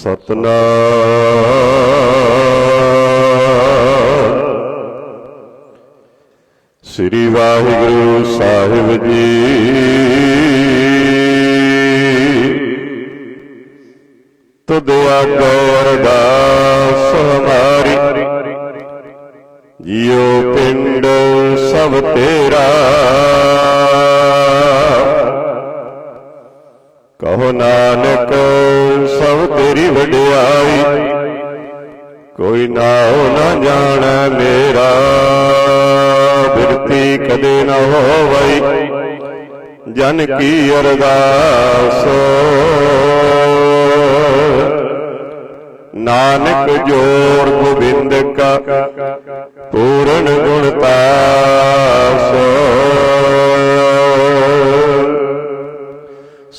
ਸਤਨਾਮ। ਸ੍ਰੀ ਵਾਹਿਗੁਰੂ ਸਾਹਿਬ ਜੀ। ਤੁਧ ਆਗੋ ਅਰਦਾਸ ਹਮਾਰੀ। ਜਿਉ ਪਿੰਡ ਸਭ ਤੇਰਾ। ਕਹੋ ਨਾਨਕ, ਸਭ ਤੇਰੀ ਵਡਿਆਈ। ਕੋਈ ਨਾਉ ਨਾ ਜਾਣੈ ਮੇਰਾ, ਬਿਰਤੀ ਕਦੇ ਨਾ ਹੋਵਈ। ਜਨ ਕੀ ਅਰਦਾਸ? ਨਾਨਕ ਜੋੜ ਗੋਬਿੰਦ ਕਾ ਪੂਰਨ ਗੁਣ ਪਾਸ।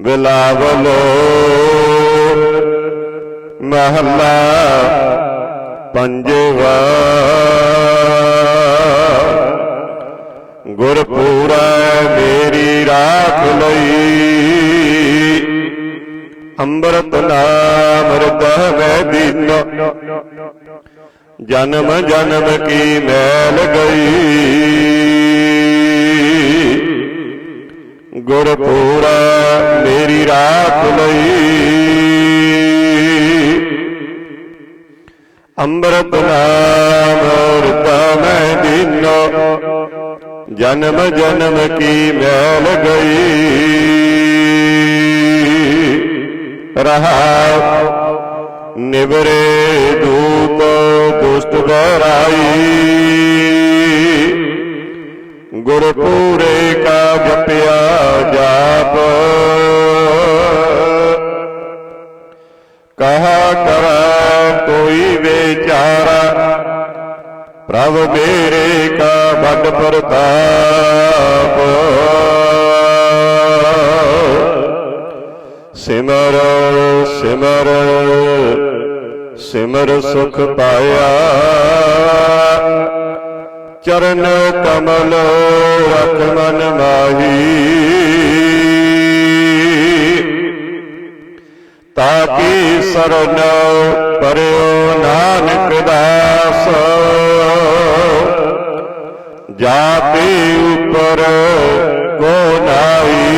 ਬਿਲਾਵਲੋ, ਮਹੱਲਾ ਪੰਜਵਾ। ਗੁਰਪੂਰਾ ਮੇਰੀ ਰਾਖ ਲਈ, ਅੰਮ੍ਰਿਤ ਨਾਮ ਹਿਰਦੈ ਮੈਂ ਦੀਨੋ। ਜਨਮ ਜਨਮ ਕੀ ਮੈਲ ਗਈ। ਗੁਰਪੂਰਾ ਮੇਰੀ ਰਾਖ ਲਈ। ਅੰਮ੍ਰਿਤ ਨਾਮ ਹਿਰਦੈ ਮੈਂ ਦੀਨੋ। ਜਨਮ ਜਨਮ ਕੀ ਮੈਲ ਗਈ। ਰਹਾ ਨਿਵਰੇ ਦੂਤ ਦੁਸ਼ਟ ਬਰਾਈ ਗੁਰਪੂਰੇ ਕਾ ਜਪਿਆ ਜਾਪ। ਕਹਾ ਕਰਾ ਕੋਈ ਵਿਚਾਰਾ, ਪ੍ਰਭ ਮੇਰੇ ਕਾ ਵੱਡ ਪ੍ਰਤਾਪ। ਸਿਮਰ ਸਿਮਰ ਸਿਮਰ ਸੁਖ ਪਾਇਆ। ਚਰਨ ਕਮਲ ਰਖ ਮਨ ਮਾਹੀ। ਤਾਕੀ ਸਰਨ ਪਰਿਓ ਨਾਨਕ ਦਾਸ। ਜਾਤੇ ਉਪਰ ਕੋ ਨਾਈ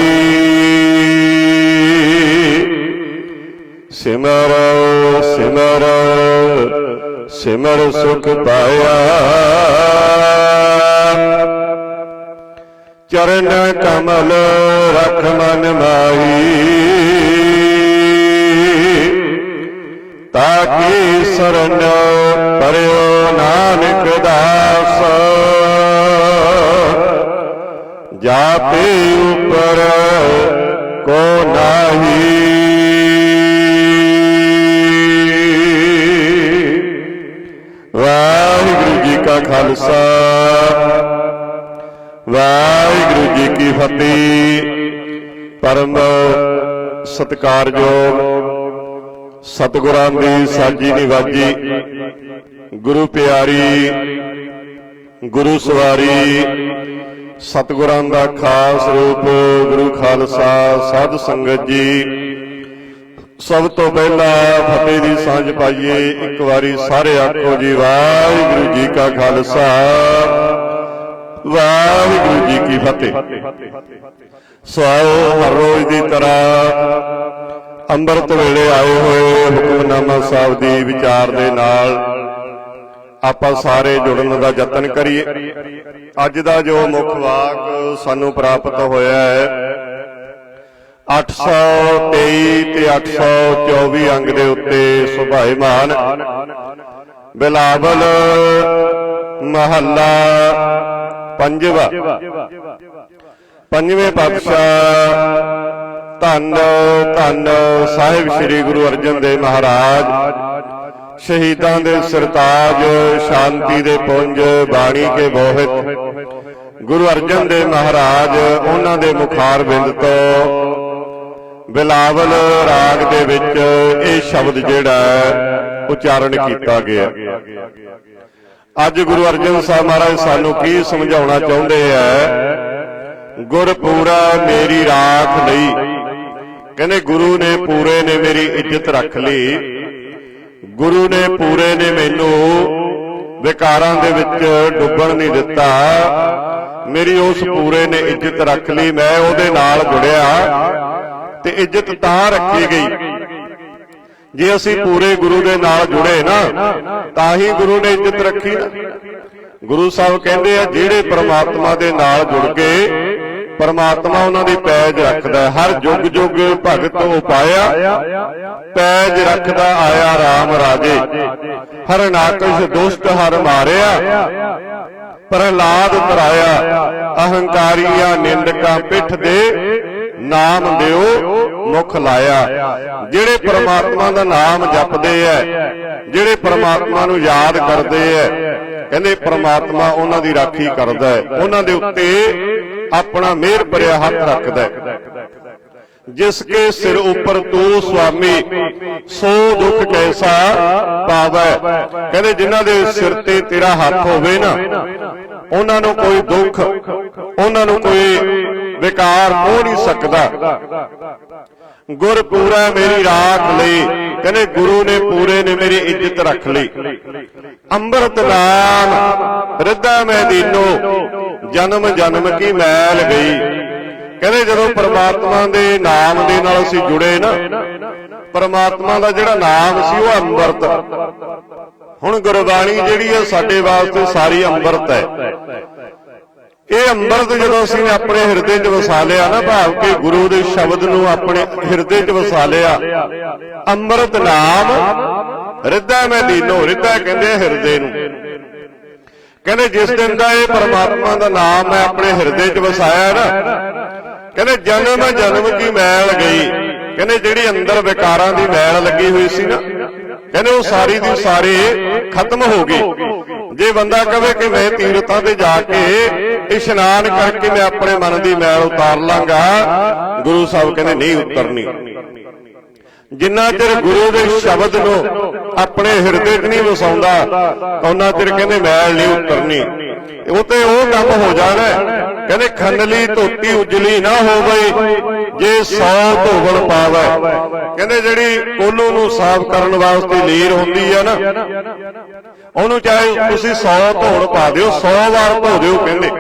ਸਿਮਰ ਸਿਮਰ ਸਿਮਰ ਸੁਖ ਪਾਇਆ। ਚਰਨ ਕਮਲ ਰਖ ਮਨ ਮਾਈ ਤਾਕੀ ਸਰਨ ਪਰਿਓ ਨਾਨਕ ਦਾਸ। ਜਾਪੇ ਉਪਰ ਕੋ ਨਾਹੀ। ਖਾਲਸਾ। ਵਾਹਿਗੁਰੂ ਜੀ ਕੀ ਫਤਿਹ। ਪਰਮ ਸਤਿਕਾਰਯੋਗ ਸਤਿਗੁਰਾਂ ਦੀ ਸਾਜੀ ਨਿਵਾਜੀ ਗੁਰੂ ਪਿਆਰੀ, ਗੁਰੂ ਸਵਾਰੀ, ਸਤਿਗੁਰਾਂ ਦਾ ਖਾਸ ਰੂਪ ਗੁਰੂ ਖਾਲਸਾ ਸਾਧ ਸੰਗਤ ਜੀ ਸਭ ਤੋਂ ਪਹਿਲਾਂ ਫਤਿਹ ਦੀ ਸਾਂਝ ਪਾਈਏ। ਇੱਕ ਵਾਰੀ ਸਾਰੇ ਆਖੋ ਜੀ, ਵਾਹਿਗੁਰੂ ਜੀ ਕਾ ਖਾਲਸਾ। ਵਾਹਿਗੁਰੂ ਜੀ ਕੀ ਫਤਿਹ। ਸੋ ਹਰ ਰੋਜ਼ ਦੀ ਤਰ੍ਹਾਂ। ਅੰਮ੍ਰਿਤ ਵੇਲੇ ਆਏ ਹੋਏ ਹੁਕਮਨਾਮਾ ਸਾਹਿਬ ਦੀ ਵਿਚਾਰ ਦੇ ਨਾਲ ਆਪਾਂ ਸਾਰੇ ਜੁੜਨ ਦਾ ਯਤਨ ਕਰੀਏ। ਅੱਜ ਦਾ ਜੋ ਮੁੱਖ ਵਾਕ ਸਾਨੂੰ ਪ੍ਰਾਪਤ ਹੋਇਆ ਹੈ 823 ਤੇ 824 ਅੰਗ ਦੇ ਉੱਤੇ ਸੁਭਾਇਮਾਨ ਬਿਲਾਵਲ ਮਹੱਲਾ ਪੰਜਵਾ। ਪੰਜਵੇਂ ਪਾਤਸ਼ਾਹ ਧੰਨ ਧੰਨ ਸਾਹਿਬ ਸ੍ਰੀ ਗੁਰੂ ਅਰਜਨ ਦੇਵ ਮਹਾਰਾਜ, ਸ਼ਹੀਦਾਂ ਦੇ ਸਰਤਾਜ, ਸ਼ਾਂਤੀ ਦੇ ਪੁੰਜ, ਬਾਣੀ ਕੇ ਬੋਹਿਤ ਗੁਰੂ ਅਰਜਨ ਦੇਵ ਮਹਾਰਾਜ, ਉਹਨਾਂ ਦੇ ਮੁਖਾਰ ਬਿੰਦ ਤੋਂ ਬਿਲਾਵਲ ਰਾਗ ਦੇ ਵਿੱਚ ਇਹ ਸ਼ਬਦ ਜਿਹੜਾ ਉਚਾਰਨ ਕੀਤਾ ਗਿਆ। ਅੱਜ ਗੁਰੂ ਅਰਜਨ ਸਾਹਿਬ ਮਹਾਰਾਜ ਸਾਨੂੰ ਕੀ ਸਮਝਾਉਣਾ ਚਾਹੁੰਦੇ ਹੈ ਗੁਰਪੂਰਾ ਮੇਰੀ ਰਾਖ ਲਈ। ਕਹਿੰਦੇ ਗੁਰੂ ਨੇ ਪੂਰੇ ਨੇ ਮੇਰੀ ਇੱਜ਼ਤ ਰੱਖ ਲਈ। ਗੁਰੂ ਨੇ ਪੂਰੇ ਨੇ ਮੈਨੂੰ ਵਿਕਾਰਾਂ ਦੇ ਵਿੱਚ ਡੁੱਬਣ ਨਹੀਂ ਦਿੱਤਾ। ਮੇਰੀ ਉਸ ਪੂਰੇ ਨੇ ਇੱਜ਼ਤ ਰੱਖ ਲਈ। ਮੈਂ ਉਹਦੇ ਨਾਲ ਜੁੜਿਆ। ਤੇ ਇੱਜ਼ਤ ਤਾਂ ਰੱਖੀ ਗਈ। ਜੇ ਅਸੀਂ ਪੂਰੇ ਗੁਰੂ ਦੇ ਨਾਲ ਜੁੜੇ ਨਾ, ਤਾਂ ਹੀ ਗੁਰੂ ਨੇ ਇੱਜ਼ਤ ਰੱਖੀ ਨਾ। ਗੁਰੂ ਸਾਹਿਬ ਕਹਿੰਦੇ ਆ, ਜਿਹੜੇ ਪ੍ਰਮਾਤਮਾ ਦੇ ਨਾਲ ਜੁੜ ਕੇ ਪਰਮਾਤਮਾ ਉਹਨਾਂ ਦੀ ਪੈਜ ਰੱਖਦਾ ਹਰ ਜੁਗ ਜੁਗ ਭਗਤ ਉਪਾਇਆ ਪੈਜ ਰੱਖਦਾ ਆਇਆ RAM ਰਾਜੇ। ਹਰ ਨਾਕਸ਼ ਦੁਸ਼ਟ ਹਰ ਮਾਰਿਆ, ਪ੍ਰਹਲਾਦ ਤਰਾਇਆ ਅਹੰਕਾਰੀਆਂ ਨਿੰਦਕਾਂ ਪਿੱਠ ਦੇ ਨਾਮ ਦਿਓ ਮੁਖ ਲਾਇਆ। ਜਿਹੜੇ ਪ੍ਰਮਾਤਮਾ ਦਾ ਨਾਮ ਜਪਦੇ ਐ ਜਿਹੜੇ ਪ੍ਰਮਾਤਮਾ ਨੂੰ ਯਾਦ ਕਰਦੇ ਐ ਕਹਿੰਦੇ ਪ੍ਰਮਾਤਮਾ ਉਹਨਾਂ ਦੀ ਰਾਖੀ ਕਰਦਾ ਹੈ ਉਹਨਾਂ ਦੇ ਉੱਤੇ ਆਪਣਾ ਮਿਹਰ ਭਰਿਆ ਹੱਥ ਰੱਖਦਾ ਹੈ ਜਿਸ ਕੇ ਸਿਰ ਉੱਪਰ ਤੂੰ ਸੁਆਮੀ, ਸੋ ਦੁੱਖ ਕੈਸਾ ਪਾਵੈ। ਕਹਿੰਦੇ ਜਿਨ੍ਹਾਂ ਦੇ ਸਿਰ ਤੇ ਤੇਰਾ ਹੱਥ ਹੋਵੇ ਨਾ, ਉਹਨਾਂ ਨੂੰ ਕੋਈ ਦੁੱਖ, ਉਹਨਾਂ ਨੂੰ ਕੋਈ ਵਿਕਾਰ ਹੋ ਨਹੀਂ ਸਕਦਾ। ਗੁਰ ਪੂਰਾ ਮੇਰੀ ਰਾਖ ਲਈ, ਕਹਿੰਦੇ ਗੁਰੂ ਨੇ ਪੂਰੇ ਨੇ ਮੇਰੀ ਇੱਜ਼ਤ ਰੱਖ ਲਈ। ਅੰਮ੍ਰਿਤ ਨਾਮ ਰਿੱਧਾ ਮੈਂ ਦੀਨੋ ਜਨਮ ਜਨਮ ਕੀ ਮੈਲ ਗਈ। ਕਹਿੰਦੇ ਜਦੋਂ ਪਰਮਾਤਮਾ ਦੇ ਨਾਮ ਦੇ ਨਾਲ ਅਸੀਂ ਜੁੜੇ ਨਾ, ਪਰਮਾਤਮਾ ਦਾ ਜਿਹੜਾ ਨਾਮ ਸੀ ਉਹ ਅੰਮ੍ਰਿਤ। ਹੁਣ ਗੁਰਬਾਣੀ ਜਿਹੜੀ ਹੈ ਸਾਡੇ ਵਾਸਤੇ ਸਾਰੀ ਅੰਮ੍ਰਿਤ ਹੈ। ਇਹ ਅੰਮ੍ਰਿਤ ਜਦੋਂ ਅਸੀਂ ਆਪਣੇ ਹਿਰਦੇ 'ਚ ਵਸਾ ਲਿਆ ਨਾ, ਭਾਵ ਕਿ ਗੁਰੂ ਦੇ ਸ਼ਬਦ ਨੂੰ ਆਪਣੇ ਹਿਰਦੇ 'ਚ ਵਸਾ ਲਿਆ, ਅੰਮ੍ਰਿਤ ਨਾਮ ਰਿੱਧਾ ਮੈਂ ਦੀਨੋ, ਰਿੱਧਾ ਕਹਿੰਦੇ ਹਿਰਦੇ ਨੂੰ। ਕਹਿੰਦੇ ਜਿਸ ਦਿਨ ਦਾ ਇਹ ਪਰਮਾਤਮਾ ਦਾ ਨਾਮ ਮੈਂ ਆਪਣੇ ਹਿਰਦੇ 'ਚ ਵਸਾਇਆ ਨਾ ਕਹਿੰਦੇ ਜਨਮ ਜਨਮ ਕੀ ਮੈਲ ਗਈ। ਕਹਿੰਦੇ ਜਿਹੜੀ ਅੰਦਰ ਵਿਕਾਰਾਂ ਦੀ ਮੈਲ ਲੱਗੀ ਹੋਈ ਸੀ ਨਾ। ਕਹਿੰਦੇ ਉਹ ਸਾਰੀ ਦੀ ਸਾਰੀ ਖਤਮ ਹੋ ਗਈ। ਜੇ ਬੰਦਾ ਕਵੇ ਕਿ ਮੈਂ ਤੀਰਥਾਂ ਤੇ ਜਾ ਕੇ ਇਸ਼ਨਾਨ ਕਰਕੇ ਮੈਂ ਆਪਣੇ ਮਨ ਦੀ ਮੈਲ ਉਤਾਰ ਲਾਂਗਾ ਗੁਰੂ ਸਾਹਿਬ ਕਹਿੰਦੇ ਨਹੀਂ ਉਤਰਨੀ। ਜਿੰਨਾ ਚਿਰ ਗੁਰੂ ਦੇ ਸ਼ਬਦ ਨੂੰ ਆਪਣੇ ਹਿਰਦੇ 'ਚ ਨਹੀਂ ਵਸਾਉਂਦਾ ਉਹਨਾਂ ਚਿਰ ਕਹਿੰਦੇ ਮੈਲ ਨਹੀਂ ਉਤਰਨੀ। ਉਹ ਤੇ ਉਹ ਕੰਮ ਹੋ। ਜਾਣਾ ਹੈ। ਕਹਿੰਦੇ ਖੰਡਲੀ ਧੋਤੀ ਉਜਲੀ ਨਾ ਹੋਵੇ ਜੇ ਸੌ ਧੋਵਣ ਪਾਵੇ। ਕਹਿੰਦੇ ਜਿਹੜੀ ਕੋਲੂ ਨੂੰ ਸਾਫ਼ ਕਰਨ ਵਾਸਤੇ ਲੀਰ ਹੁੰਦੀ ਹੈ ਨਾ ਉਹਨੂੰ ਚਾਹੇ ਤੁਸੀਂ 100 ਧੋਣ ਪਾ ਦਿਓ 100 ਵਾਰ ਧੋ ਦਿਓ ਕਹਿੰਦੇ।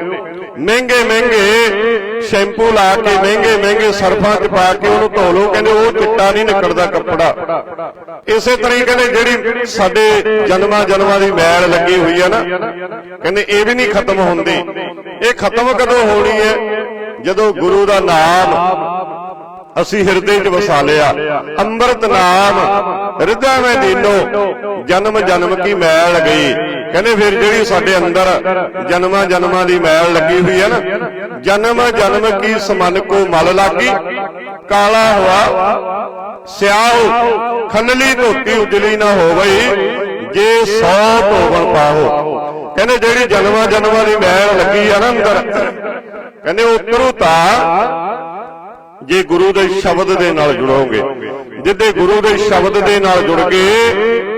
ਮਹਿੰਗੇ ਮਹਿੰਗੇ ਸ਼ੈਂਪੂ ਲਾ ਕੇ, ਮਹਿੰਗੇ ਮਹਿੰਗੇ ਸਰਫਾਂ 'ਚ ਪਾ ਕੇ ਉਹਨੂੰ ਧੋ ਲਓ, ਕਹਿੰਦੇ ਉਹ ਚਿੱਟਾ ਨਹੀਂ ਨਿਕਲਦਾ ਕੱਪੜਾ। ਇਸੇ ਤਰੀਕੇ ਹੀ ਜਿਹੜੀ ਸਾਡੇ ਜਨਮਾਂ ਜਨਮਾਂ ਦੀ ਮੈਲ ਲੱਗੀ ਹੋਈ ਹੈ ਨਾ, ਕਹਿੰਦੇ ਇਹ ਵੀ ਨਹੀਂ ਖਤਮ ਹੁੰਦੀ। ਇਹ ਖਤਮ ਕਦੋਂ ਹੋਣੀ ਹੈ? ਜਦੋਂ ਗੁਰੂ ਦਾ ਨਾਮ ਅਸੀਂ ਹਿਰਦੇ 'ਚ ਵਸਾ ਲਿਆ। ਅੰਮ੍ਰਿਤ ਨਾਮ ਹਿਰਦਾ ਮੈਂ ਦੀਨੋ ਜਨਮ ਜਨਮ ਕੀ ਮੈਲ ਗਈ। ਕਹਿੰਦੇ ਫਿਰ ਜਿਹੜੀ ਸਾਡੇ ਅੰਦਰ ਜਨਮਾਂ ਜਨਮਾਂ ਦੀ ਮੈਲ ਲੱਗੀ ਹੋਈ ਹੈ ਨਾ, ਜਨਮ ਜਨਮ ਕੀ ਸਮਨ ਕੋ ਮਲ ਲਾਗੀ। ਕਾਲਾ ਹੋਆ ਸਿਆਹੂ ਖੰਡਲੀ ਧੋਤੀ ਉਜਲੀ ਨਾ ਹੋਵਈ। ਜੇ ਸੌ ਧੋਵਣ ਪਾਹੋ। ਕਹਿੰਦੇ ਜਿਹੜੀ ਜਨਮਾਂ ਜਨਮਾਂ ਦੀ ਮੈਲ ਲੱਗੀ ਆ ਨਾ ਅੰਦਰ, ਕਹਿੰਦੇ ਉਤਰੂ ਤਾਂ ਜੇ ਗੁਰੂ ਦੇ ਸ਼ਬਦ ਦੇ ਨਾਲ ਜੁੜੋਗੇ, ਜਿੱਦੇ ਗੁਰੂ ਦੇ ਸ਼ਬਦ ਦੇ ਨਾਲ ਜੁੜ ਗਏ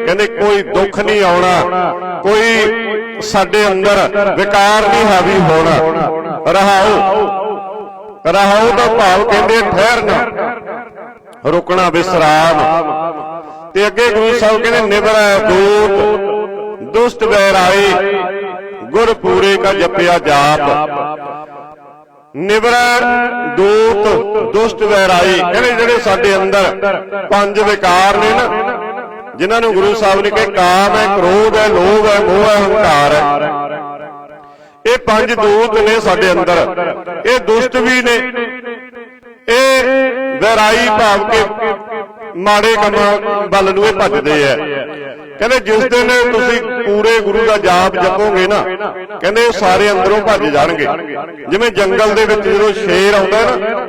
ਕਹਿੰਦੇ ਕੋਈ ਦੁੱਖ ਨਹੀਂ ਆਉਣਾ, ਕੋਈ ਸਾਡੇ ਅੰਦਰ ਵਿਕਾਰ ਨਹੀਂ ਹਾਵੀ ਹੋਣਾ। ਰਹਾਉ ਰਹਾਉ ਦਾ ਭਾਵ ਕਹਿੰਦੇ ਠਹਿਰਨਾ, ਰੁਕਣਾ ਵਿਸਰਾਮ। ਤੇ ਅੱਗੇ ਗੁਰੂ ਸਾਹਿਬ ਕਹਿੰਦੇ ਨਿਬਰੈ ਦੂਤ, ਦੁਸ਼ਟ ਵੈਰਾਏ ਗੁਰ ਪੂਰੇ ਕਾ ਜਪਿਆ ਜਾਪ। ਨਿਵਰੈ ਦੂਤ, ਦੁਸ਼ਟ ਵੈਰਾਈ ਕਹਿੰਦੇ ਜਿਹੜੇ ਸਾਡੇ ਅੰਦਰ ਪੰਜ ਵਿਕਾਰ ਨੇ ਨਾ, ਜਿਨ੍ਹਾਂ ਨੂੰ ਗੁਰੂ ਸਾਹਿਬ ਨੇ ਕਿਹਾ, ਕਾਮ ਹੈ, ਕ੍ਰੋਧ ਹੈ, ਲੋਭ ਹੈ, ਮੋਹ ਹੈ, ਹੰਕਾਰ ਹੈ। ਇਹ ਪੰਜ ਦੂਤ ਨੇ ਸਾਡੇ ਅੰਦਰ। ਇਹ ਦੁਸ਼ਟ ਵੀ ਨੇ। ਇਹ ਵੈਰਾਈ ਭਾਵ ਕੇ ਮਾੜੇ ਕੰਮਾਂ ਵੱਲ ਨੂੰ ਇਹ ਭੱਜਦੇ ਆ। ਕਹਿੰਦੇ ਜਿਸ ਦਿਨ ਤੁਸੀਂ ਪੂਰੇ ਗੁਰੂ ਦਾ ਜਾਪ ਜਪੋਗੇ ਨਾ ਕਹਿੰਦੇ ਇਹ ਸਾਰੇ ਅੰਦਰੋਂ ਭੱਜ ਜਾਣਗੇ ਜਿਵੇਂ ਜੰਗਲ ਦੇ ਵਿੱਚ ਜਦੋਂ ਸ਼ੇਰ ਆਉਂਦਾ ਹੈ ਨਾ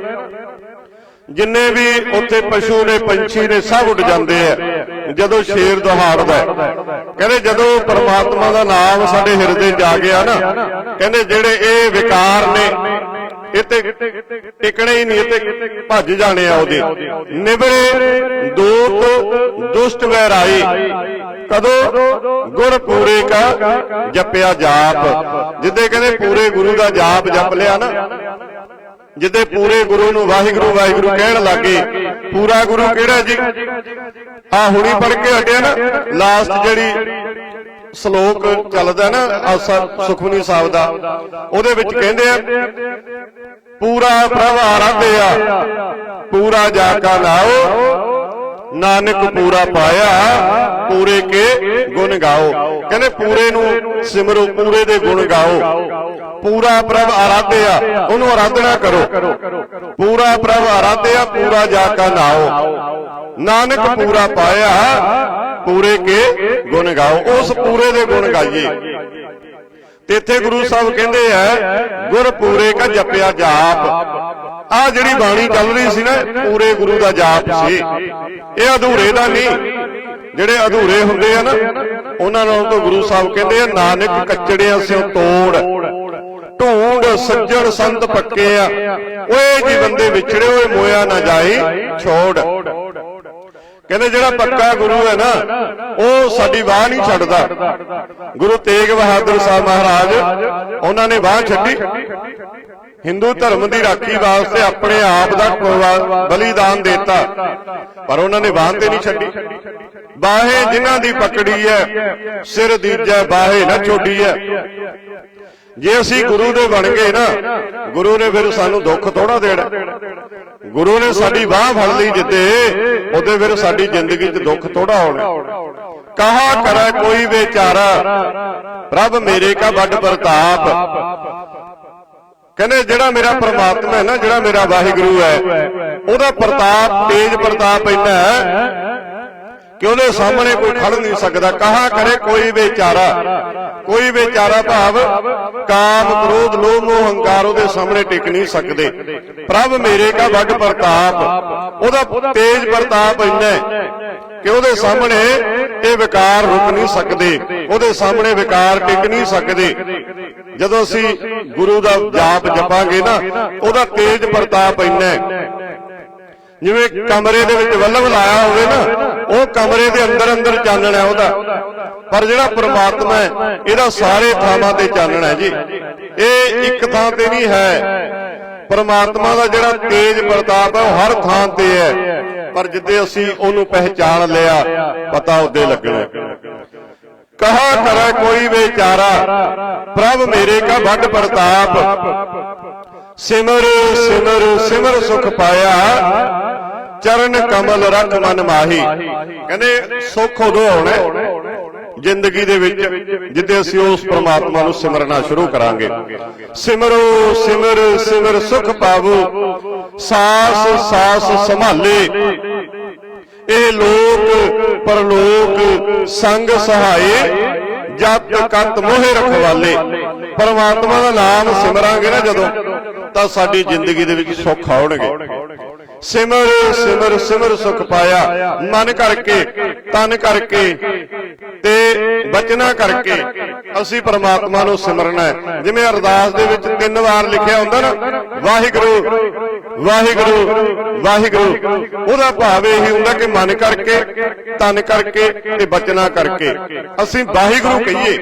ਜਿੰਨੇ ਵੀ ਉੱਥੇ ਪਸ਼ੂ ਨੇ ਪੰਛੀ ਨੇ ਸਭ ਉੱਡ ਜਾਂਦੇ ਆ ਜਦੋਂ ਸ਼ੇਰ ਦਹਾੜਦਾ। ਕਹਿੰਦੇ ਜਦੋਂ ਪ੍ਰਮਾਤਮਾ ਦਾ ਨਾਮ ਸਾਡੇ ਹਿਰਦੇ ਜਾ ਗਿਆ ਨਾ ਕਹਿੰਦੇ ਜਿਹੜੇ ਇਹ ਵਿਕਾਰ ਨੇ ਇਹ ਟਿਕਣੇ ਹੀ ਨਹੀਂ ਇਹ ਭੱਜ ਜਾਣੇ ਆ ਉਹਦੇ। ਨਿਬਰੇ ਦੂਤ ਦੁਸ਼ਟ ਵੈਰਾਈ। ਕਦੋਂ ਗੁਰ ਪੂਰੇ ਕਾ ਜਪਿਆ ਜਾਪ। ਜਿੱਦੇ ਕਹਿੰਦੇ ਪੂਰੇ ਗੁਰੂ ਦਾ ਜਾਪ ਜਪ ਲਿਆ ਨਾ। ਜਿੱਦੇ ਪੂਰੇ ਗੁਰੂ ਨੂੰ ਵਾਹਿਗੁਰੂ ਵਾਹਿਗੁਰੂ ਕਹਿਣ ਲੱਗੇ, ਪੂਰਾ ਗੁਰੂ ਕਿਹੜਾ ਜੀ? ਆ ਹੁਣੀ ਪੜ ਕੇ ਹਟਿਆ ਨਾ ਲਾਸਟ ਜਿਹੜੀ ਸ਼ਲੋਕ ਚੱਲਦਾ ਨਾ ਆਸਾ ਸੁਖਮਨੀ ਸਾਹਿਬ ਦਾ। ਉਹਦੇ ਵਿੱਚ ਕਹਿੰਦੇ ਆ, ਪੂਰਾ ਪ੍ਰਭ ਆਰਾਧਿਆ ਪੂਰਾ ਜਾ ਕਾ ਨਾਓ ਨਾਨਕ ਪੂਰਾ ਪਾਇਆ, ਪੂਰੇ ਕੇ ਗੁਣ ਗਾਓ। ਕਹਿੰਦੇ ਪੂਰੇ ਨੂੰ ਸਿਮਰੋ, ਪੂਰੇ ਦੇ ਗੁਣ ਗਾਓ। ਪੂਰਾ ਪ੍ਰਭ ਆਰਾਧਿਆ ਉਹਨੂੰ ਆਰਾਧਨਾ ਕਰੋ। ਪੂਰਾ ਪ੍ਰਭ ਆਰਾਧਿਆ ਪੂਰਾ ਜਾ ਕਾ ਨਾਓ ਨਾਨਕ ਪੂਰਾ ਪਾਇਆ, ਪੂਰੇ ਕੇ ਗੁਣ ਗਾਓ ਉਸ ਪੂਰੇ ਦੇ ਗੁਣ ਗਾਈਏ। ਤੇ ਇੱਥੇ ਗੁਰੂ ਸਾਹਿਬ ਕਹਿੰਦੇ ਆ ਗੁਰ ਪੂਰੇ ਕਾ ਜਪਿਆ ਜਾਪ। ਆ ਜਿਹੜੀ ਬਾਣੀ ਚੱਲ ਰਹੀ ਸੀ ਨਾ ਪੂਰੇ ਗੁਰੂ ਦਾ ਜਾਪ ਸੀ। ਇਹ ਅਧੂਰੇ ਦਾ ਨਹੀਂ। ਜਿਹੜੇ ਅਧੂਰੇ ਹੁੰਦੇ ਆ ਨਾ ਉਹਨਾਂ ਨਾਲ ਤਾਂ ਗੁਰੂ ਸਾਹਿਬ ਕਹਿੰਦੇ ਆ ਨਾਨਕ ਕੱਚੜਿਆਂ ਸਿਓ ਤੋੜ। ਢੂੰਡ ਸੱਜਣ ਸੰਤ ਪੱਕੇ ਆ। ਓਏ ਜੀ ਬੰਦੇ ਵਿਛੜੇ ਓਏ ਮੋਇਆ ਨਾ ਜਾਈ ਛੋੜ। ਕਹਿੰਦੇ ਜਿਹੜਾ ਪੱਕਾ ਗੁਰੂ ਹੈ ਨਾ ਉਹ ਸਾਡੀ ਬਾਹ ਨਹੀਂ ਛੱਡਦਾ। ਗੁਰੂ ਤੇਗ ਬਹਾਦਰ ਸਾਹਿਬ ਮਹਾਰਾਜ ਉਹਨਾਂ ਨੇ ਬਾਹ ਛੱਡੀ। ਹਿੰਦੂ ਧਰਮ ਦੀ ਰਾਖੀ ਵਾਸਤੇ ਆਪਣੇ ਆਪ ਦਾ ਬਲੀਦਾਨ ਦਿੱਤਾ। ਪਰ ਉਹਨਾਂ ਨੇ ਬਾਹ ਤੇ ਨਹੀਂ ਛੱਡੀ। ਬਾਹੇ ਜਿਨ੍ਹਾਂ ਦੀ ਪਕੜੀ ਹੈ ਸਿਰ ਦੀਜੈ ਬਾਹੇ ਨਾ ਛੋਡੀ ਹੈ। ਜੇ ਅਸੀਂ ਗੁਰੂ ਦੇ ਬਣ ਗਏ ਨਾ, ਗੁਰੂ ਨੇ ਫਿਰ ਸਾਨੂੰ ਦੁੱਖ ਥੋੜਾ ਦੇਣਾ। ਗੁਰੂ ਨੇ ਸਾਡੀ ਬਾਹ ਫੜ ਲਈ ਜਿੱਦੇ, ਉਹਦੇ ਫਿਰ ਸਾਡੀ ਜ਼ਿੰਦਗੀ 'ਚ ਦੁੱਖ ਥੋੜਾ ਹੋਣਾ। ਕਹਾ ਕਰੈ ਕੋਈ ਵਿਚਾਰਾ ਰੱਬ ਮੇਰੇ ਕਾ ਵੱਡ ਪ੍ਰਤਾਪ। ਕਹਿੰਦੇ ਜਿਹੜਾ ਮੇਰਾ ਪ੍ਰਮਾਤਮਾ ਹੈ ਨਾ, ਜਿਹੜਾ ਮੇਰਾ ਵਾਹਿਗੁਰੂ ਹੈ, ਉਹਦਾ ਪ੍ਰਤਾਪ, ਤੇਜ ਪ੍ਰਤਾਪ ਇੰਨਾ ਹੈ। ਕਿ ਉਹਦੇ ਸਾਹਮਣੇ ਕੋਈ ਖੜ ਨਹੀਂ ਸਕਦਾ। ਕਹਾ ਕਰੇ ਕੋਈ ਵਿਚਾਰਾ। ਕੋਈ ਵਿਚਾਰਾ ਭਾਵ ਕਾਮ, ਕ੍ਰੋਧ, ਲੋਭ, ਮੋਹ, ਹੰਕਾਰ ਉਹਦੇ ਸਾਹਮਣੇ ਟਿਕ ਨਹੀਂ ਸਕਦੇ। ਪ੍ਰਭ ਮੇਰੇ ਕਾ ਵੱਡ ਪ੍ਰਤਾਪ। ਉਹਦਾ ਤੇਜ ਪ੍ਰਤਾਪ ਇੰਨਾ ਕਿ ਉਹਦੇ ਸਾਹਮਣੇ ਇਹ ਵਿਕਾਰ ਰੁਕ ਨਹੀਂ ਸਕਦੇ। ਉਹਦੇ ਸਾਹਮਣੇ ਵਿਕਾਰ ਟਿਕ ਨਹੀਂ ਸਕਦੇ। ਜਦੋਂ ਅਸੀਂ ਗੁਰੂ ਦਾ ਜਾਪ ਜਪਾਂਗੇ ਨਾ, ਉਹਦਾ ਤੇਜ ਪ੍ਰਤਾਪ ਇੰਨਾ ਜਿਵੇਂ ਕਮਰੇ ਦੇ ਵਿੱਚ ਬੱਲਬ ਲਾਇਆ ਹੋਵੇ ਨਾ ਉਹ ਕਮਰੇ ਦੇ ਅੰਦਰ ਅੰਦਰ ਚਾਨਣਾ ਹੈ ਉਹਦਾ। ਪਰ ਜਿਹੜਾ ਪ੍ਰਮਾਤਮਾ ਹੈ, ਇਹਦਾ ਸਾਰੇ ਥਾਵਾਂ ਤੇ ਚਾਨਣਾ ਹੈ ਜੀ। ਇਹ ਇੱਕ ਥਾਂ ਤੇ ਨਹੀਂ ਹੈ। ਪ੍ਰਮਾਤਮਾ ਦਾ ਜਿਹੜਾ ਤੇਜ ਪ੍ਰਤਾਪ ਹੈ, ਉਹ ਹਰ ਥਾਂ ਤੇ ਹੈ। ਪਰ ਜਿੱਦੇ ਅਸੀਂ ਉਹਨੂੰ ਪਹਿਚਾਣ ਲਿਆ, ਪਤਾ ਉਹਦੇ ਲੱਗਣਾ। ਕਹਾ ਕਰੈ ਕੋਈ ਵਿਚਾਰਾ, ਪ੍ਰਭ ਮੇਰੇ ਕਾ ਵੱਡ ਪ੍ਰਤਾਪ। ਸਿਮਰ ਸਿਮਰ ਸਿਮਰ ਸੁਖ ਪਾਇਆ। ਚਰਨ ਕਮਲ ਰਖ ਮਨ ਮਾਹੀ। ਕਹਿੰਦੇ, ਸੁੱਖ ਉਦੋਂ ਆਉਣਾ ਜ਼ਿੰਦਗੀ ਦੇ ਵਿੱਚ ਜਿੱਦੇ ਅਸੀਂ ਉਸ ਪ੍ਰਮਾਤਮਾ ਨੂੰ ਸਿਮਰਨਾ ਸ਼ੁਰੂ ਕਰਾਂਗੇ। ਸਿਮਰੋ, ਸਿਮਰ ਸਿਮਰ ਸੁਖ ਪਾਵੋ, ਸਾਸ ਸਾਸ ਸੰਭਾਲੇ। ਇਹ ਲੋਕ, ਪਰਲੋਕ ਸੰਗ ਸਹਾਏ ਜਤ ਕਤ ਮੋਹਿ ਰਖਵਾਲੇ। ਪਰਮਾਤਮਾ ਦਾ ਨਾਮ ਸਿਮਰਾਂਗੇ ਨਾ ਜਦੋਂ, ਤਾਂ ਸਾਡੀ ਜ਼ਿੰਦਗੀ ਦੇ ਵਿੱਚ ਸੁੱਖ ਆਉਣਗੇ। ਸਿਮਰ ਸਿਮਰ ਸਿਮਰ ਸੁਖ ਪਾਇਆ। ਮਨ ਕਰਕੇ, ਤਨ ਕਰਕੇ ਤੇ ਬਚਨਾ ਕਰਕੇ ਅਸੀਂ ਪਰਮਾਤਮਾ ਨੂੰ ਸਿਮਰਨਾ ਹੈ। ਜਿਵੇਂ ਅਰਦਾਸ ਦੇ ਵਿੱਚ ਤਿੰਨ ਵਾਰ ਲਿਖਿਆ ਹੁੰਦਾ ਨਾ, ਵਾਹਿਗੁਰੂ ਵਾਹਿਗੁਰੂ ਵਾਹਿਗੁਰੂ। ਉਹਦਾ ਭਾਵ ਇਹ ਹੁੰਦਾ ਕਿ ਮਨ ਕਰਕੇ, ਤਨ ਕਰਕੇ ਤੇ ਬਚਨਾ ਕਰਕੇ। ਅਸੀਂ ਵਾਹਿਗੁਰੂ ਕਹੀਏ।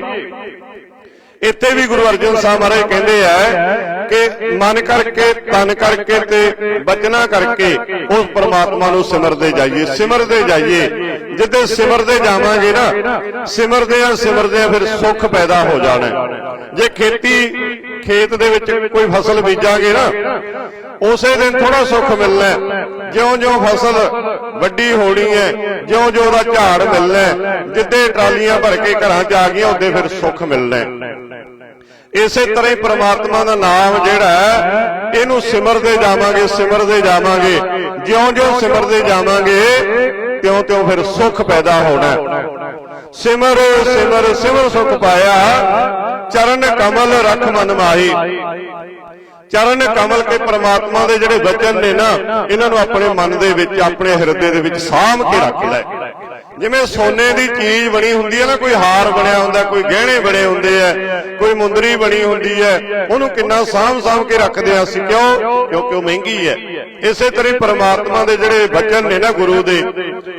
ਇੱਥੇ ਵੀ ਗੁਰੂ ਅਰਜਨ ਸਾਹਿਬ ਮਹਾਰਾਜ ਕਹਿੰਦੇ ਆ ਕਿ ਮਨ ਕਰਕੇ ਤਨ ਕਰਕੇ ਤੇ ਬਚਨਾ ਕਰਕੇ ਉਸ ਪਰਮਾਤਮਾ ਨੂੰ ਸਿਮਰਦੇ ਜਾਈਏ ਸਿਮਰਦੇ ਜਾਈਏ। ਜਿੱਦੇ ਸਿਮਰਦੇ ਜਾਵਾਂਗੇ ਨਾ ਸਿਮਰਦੇ ਆ ਸਿਮਰਦੇ ਆ ਫਿਰ ਸੁੱਖ ਪੈਦਾ ਹੋ ਜਾਣਾ। ਜੇ ਖੇਤੀ ਖੇਤ ਦੇ ਵਿੱਚ ਕੋਈ ਫਸਲ ਬੀਜਾਂਗੇ ਨਾ ਉਸੇ ਦਿਨ ਥੋੜਾ ਸੁੱਖ ਮਿਲਣਾ ਜਿਉਂ-ਜਿਉਂ ਫਸਲ ਵੱਡੀ ਹੋਣੀ ਹੈ ਜਿਉਂ-ਜਿਉਂ ਉਹਦਾ ਝਾੜ ਮਿਲਣਾ ਹੈ, ਜਿੱਦੇ ਟਰਾਲੀਆਂ ਭਰ ਕੇ ਘਰਾਂ 'ਚ ਆ ਗਈਆਂ ਉਹਦੇ ਫਿਰ ਸੁੱਖ ਮਿਲਣਾ ਇਸੇ ਤਰ੍ਹਾਂ ਹੀ ਪ੍ਰਮਾਤਮਾ ਦਾ ਨਾਮ ਜਿਹੜਾ ਇਹਨੂੰ ਸਿਮਰਦੇ ਜਾਵਾਂਗੇ ਸਿਮਰਦੇ ਜਾਵਾਂਗੇ। ਜਿਉਂ-ਜਿਉਂ ਸਿਮਰਦੇ ਜਾਵਾਂਗੇ, ਤਿਉਂ-ਤਿਉਂ ਫਿਰ ਸੁੱਖ ਪੈਦਾ ਹੋਣਾ ਸਿਮਰ ਸਿਮਰ ਸਿਮਰ ਸੁਖ ਪਾਇਆ, ਚਰਨ ਕਮਲ ਰਖ ਮਨ ਮਾਹੀ। ਚਰਨ ਕਮਲ ਕੇ ਪ੍ਰਮਾਤਮਾ ਦੇ ਜਿਹੜੇ ਵਚਨ ਨੇ ਨਾ, ਇਹਨਾਂ ਨੂੰ ਆਪਣੇ ਮਨ ਦੇ ਵਿੱਚ, ਆਪਣੇ ਹਿਰਦੇ ਦੇ ਵਿੱਚ ਸਾਂਭ ਕੇ ਰੱਖ ਲੈ। ਜਿਵੇਂ ਸੋਨੇ ਦੀ ਚੀਜ਼ ਬਣੀ ਹੁੰਦੀ ਹੈ ਨਾ, ਕੋਈ ਹਾਰ ਬਣਿਆ ਹੁੰਦਾ, ਕੋਈ ਗਹਿਣੇ ਬਣੇ ਹੁੰਦੇ ਆ, ਕੋਈ ਮੁੰਦਰੀ ਬਣੀ ਹੁੰਦੀ ਹੈ, ਉਹਨੂੰ ਕਿੰਨਾ ਸਾਂਭ ਸਾਂਭ ਕੇ ਰੱਖਦੇ ਆ ਅਸੀਂ, ਕਿਉਂ? ਕਿਉਂਕਿ ਉਹ ਮਹਿੰਗੀ ਹੈ। ਇਸੇ ਤਰ੍ਹਾਂ ਪਰਮਾਤਮਾ ਦੇ ਜਿਹੜੇ ਬਚਨ ਨੇ ਨਾ ਗੁਰੂ ਦੇ,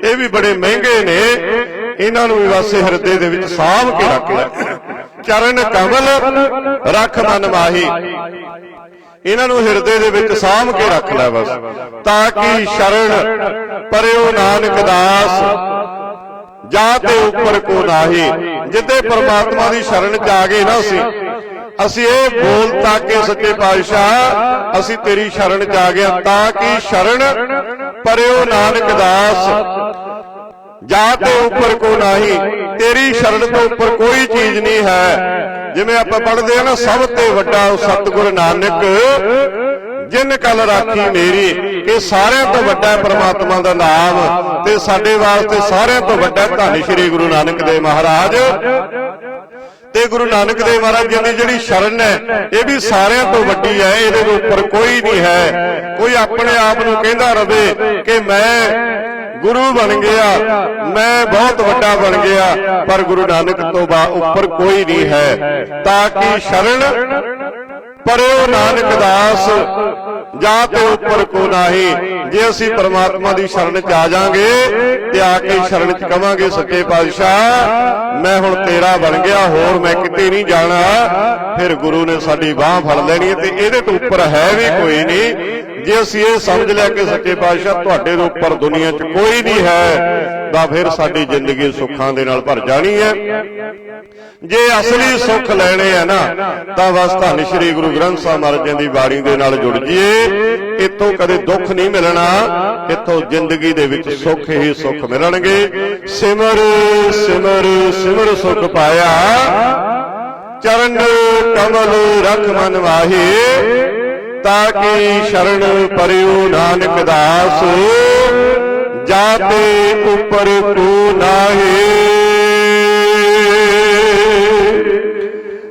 ਇਹ ਵੀ ਬੜੇ ਮਹਿੰਗੇ ਨੇ। ਇਹਨਾਂ ਨੂੰ ਵੀ ਵਾਸੇ ਹਿਰਦੇ ਦੇ ਵਿੱਚ ਸਾਂਭ ਕੇ ਰੱਖ ਲੈ ਚਰਨ ਕਮਲ ਰੱਖ ਮਨ ਮਾਹੀ। ਇਹਨਾਂ ਨੂੰ ਹਿਰਦੇ ਦੇ ਵਿੱਚ ਸਾਂਭ ਕੇ ਰੱਖ ਲੈ ਬਸ, ਤਾਂ ਕਿ ਸ਼ਰਨ ਪਰਿਓ ਨਾਨਕ ਦਾਸ ਜਾ ਤੇ ਉੱਪਰ ਕੋ ਨਾਹੀ। ਜਿੱਤੇ ਪ੍ਰਮਾਤਮਾ ਦੀ ਸ਼ਰਨ ਚ ਆ ਗਏ ਨਾ ਅਸੀਂ ਅਸੀਂ ਇਹ ਬੋਲ ਤਾਂ ਕਿ ਸੱਚੇ ਪਾਤਸ਼ਾਹ, ਅਸੀਂ ਤੇਰੀ ਸ਼ਰਨ ਚ ਆ ਗਏ ਤਾਂ ਕਿ ਸ਼ਰਨ ਪਰਿਓ ਨਾਨਕ ਦਾਸ। ਜਾ ਤੇ ਉੱਪਰ ਕੋ ਨਹੀਂ, ਤੇਰੀ ਸ਼ਰਨ ਤੋਂ ਉੱਪਰ ਕੋਈ ਚੀਜ਼ ਨਹੀਂ ਹੈ। ਜਿਵੇਂ ਆਪਾਂ ਪੜ੍ਹਦੇ ਆ ਨਾ, ਸਭ ਤੇ ਵੱਡਾ ਸਤਿਗੁਰ ਨਾਨਕ ਜਿਨ ਕਲ ਰਾਖੀ ਮੇਰੀ ਇਹ ਸਾਰਿਆਂ ਤੋਂ ਵੱਡਾ ਹੈ ਪ੍ਰਮਾਤਮਾ ਦਾ ਨਾਮ, ਤੇ ਸਾਡੇ ਵਾਸਤੇ ਸਾਰਿਆਂ ਤੋਂ ਵੱਡਾ ਧੰਨ ਸ਼੍ਰੀ ਗੁਰੂ ਨਾਨਕ ਦੇਵ ਮਹਾਰਾਜ। ਤੇ ਗੁਰੂ ਨਾਨਕ ਦੇਵ ਮਹਾਰਾਜ ਜੀ ਦੀ ਜਿਹੜੀ ਸ਼ਰਨ ਹੈ, ਇਹ ਵੀ ਸਾਰਿਆਂ ਤੋਂ ਵੱਡੀ ਹੈ, ਇਹਦੇ ਉੱਪਰ ਕੋਈ ਨਹੀਂ ਹੈ। ਕੋਈ ਆਪਣੇ ਆਪ ਨੂੰ ਕਹਿੰਦਾ ਰਵੇ ਕਿ ਮੈਂ ਗੁਰੂ ਬਣ ਗਿਆ, ਮੈਂ ਬਹੁਤ ਵੱਡਾ ਬਣ ਗਿਆ, ਪਰ ਗੁਰੂ ਨਾਨਕ ਤੋਂ ਬਾ ਉੱਪਰ ਕੋਈ ਨਹੀਂ ਹੈ। ਤਾਂ ਕਿ ਸ਼ਰਨ ਪਰਿਓ ਨਾਨਕ ਦਾਸ, ਜਾ ਤੇ ਉੱਪਰ ਕੋ ਨਾਹੀ। ਜੇ ਅਸੀਂ ਪਰਮਾਤਮਾ ਦੀ ਸ਼ਰਨ ਚ ਆ ਜਾਾਂਗੇ ਤੇ ਆ ਕੇ ਸ਼ਰਨ ਚ ਕਵਾਂਗੇ ਸੱਚੇ ਪਾਤਸ਼ਾਹ, ਮੈਂ ਹੁਣ ਤੇਰਾ ਬਣ ਗਿਆ, ਹੋਰ ਮੈਂ ਕਿਤੇ ਨਹੀਂ ਜਾਣਾ। ਫਿਰ ਗੁਰੂ ਨੇ ਸਾਡੀ ਬਾਹ ਫੜ ਲੈਣੀ ਹੈ ਤੇ ਇਹਦੇ ਤੋਂ ਉੱਪਰ ਹੈ ਵੀ ਕੋਈ ਨਹੀਂ। ਜੇ ਅਸੀਂ ਇਹ ਸਮਝ ਲਿਆ ਕਿ ਸੱਚੇ ਪਾਤਸ਼ਾਹ ਤੁਹਾਡੇ ਤੋਂ ਉੱਪਰ ਦੁਨੀਆ 'ਚ ਕੋਈ ਨਹੀਂ ਹੈ, ਤਾਂ ਫਿਰ ਸਾਡੀ ਜ਼ਿੰਦਗੀ ਸੁੱਖਾਂ ਦੇ ਨਾਲ ਭਰ ਜਾਣੀ ਹੈ। ਜੇ ਅਸਲੀ ਸੁੱਖ ਲੈਣੇ ਆ ਨਾ ਤਾਂ ਬਸ ਧੰਨ ਸ਼੍ਰੀ ਗੁਰੂ ਗ੍ਰੰਥ ਸਾਹਿਬ ਮਹਾਰਾਜ ਜੀ ਦੀ ਬਾਣੀ ਦੇ ਨਾਲ ਜੁੜ ਜਾਈਏ। ਇੱਥੋਂ ਕਦੇ ਦੁੱਖ ਨਹੀਂ ਮਿਲਣਾ ਇੱਥੋਂ ਜ਼ਿੰਦਗੀ ਦੇ ਵਿੱਚ ਸੁੱਖ ਹੀ ਸੁੱਖ ਮਿਲਣਗੇ। ਸਿਮਰ ਸਿਮਰ ਸਿਮਰ ਸੁਖ ਪਾਇਆ। ਚਰਨ ਕਮਲ ਰਖ ਮਨ ਵਾਹੀ ਤਾਂ ਕਿ ਸ਼ਰਨ ਪਰਿਉ ਨਾਨਕ ਦਾਸ। ਜਾਤੇ ਉੱਪਰ ਕੋ ਨਾਹੀ।